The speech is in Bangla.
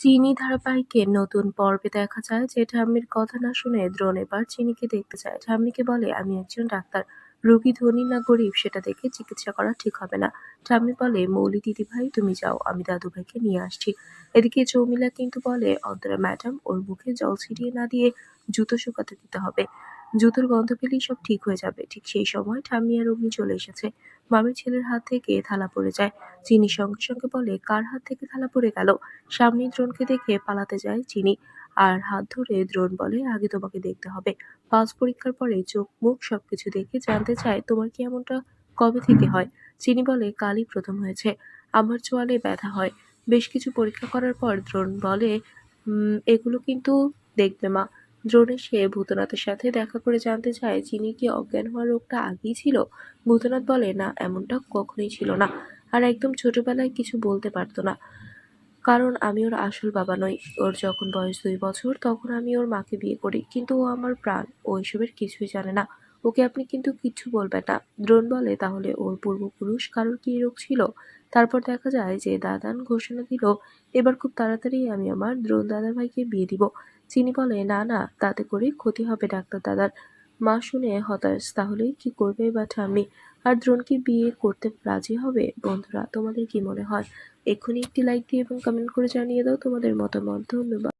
চিনি ধারাবাহিকের নতুন পর্বে দেখা যায়, যে ঠাম্মির কথা না শুনে দ্রোণ এবার চিনিকে দেখতে চায় ঠাম্মিকে বলে, আমি একজন ডাক্তার। রোগী ধনী না গরিব, সেটা দেখে চিকিৎসা করা ঠিক হবে না। ঠাম্মি বলে, মৌলি দিদি ভাই তুমি যাও, আমি দাদু ভাইকে নিয়ে আসছি। এদিকে চৌমিলা কিন্তু বলে, অন্তরা ম্যাডাম, ওর মুখে জল ছিটিয়ে না দিয়ে জুতো শুকাতে দিতে হবে। জুতোর গন্ধ পেলেই সব ঠিক হয়ে যাবে। ঠিক সেই সময় ঠাম্মি আর অগ্নি চলে এসেছে। মামির ছেলের হাত থেকে থালা পড়ে যায়। চিনি সঙ্গে সঙ্গে বলে, কার হাত থেকে থালা পড়ে গেল? সামনে দ্রোণকে দেখে পালাতে যায় চিনি। আর হাত ধরে দ্রোণ বলে, আগে তোমাকে দেখতে হবে। পাঁচ পরীক্ষার পরে চোখ মুখ সবকিছু দেখে জানতে চায়, তোমার কি এমনটা কবে থেকে হয়? চিনি বলে, কালই প্রথম হয়েছে। আমার চোয়ালে ব্যথা হয়। বেশ কিছু পরীক্ষা করার পর দ্রোণ বলে এগুলো কিন্তু দেখবে মা। দ্রোণ সে ভূতনাথের সাথে দেখা করে জানতে চায় যিনি কি অজ্ঞান হওয়া রোগটা আগেই ছিল। ভূতনাথ বলে, না, এমনটা কখনোই ছিল না। আর একদম ছোটবেলায় কিছু বলতে পারতো না। কারণ আমি ওর আসল বাবা নই। ওর যখন বয়স দুই বছর, তখন আমি ওর মাকে বিয়ে করি। কিন্তু ও আমার প্রাণ। ও এসবের কিছুই জানে না। ওকে আপনি কিন্তু কিচ্ছু বলবেন না। দ্রোণ বলে, তাহলে ওর পূর্বপুরুষ কারোর কি রোগ ছিল? তারপর দেখা যায় যে দাদান ঘোষণা দিল, এবার খুব তাড়াতাড়ি আমি আমার দ্রোণ দাদা ভাইকে বিয়ে দিব। চিনি বলে, না না, তাতে করে ক্ষতি হবে ডাক্তার দাদার। মা শুনে হতাশ তাহলেই কি করবে বা ঠাম্মি আর দ্রোণকে বিয়ে করতে রাজি হবে? বন্ধুরা, তোমাদের কি মনে হয়? এক্ষুনি একটি লাইক দিয়ে এবং কমেন্ট করে জানিয়ে দাও তোমাদের মতামত। ধন্যবাদ।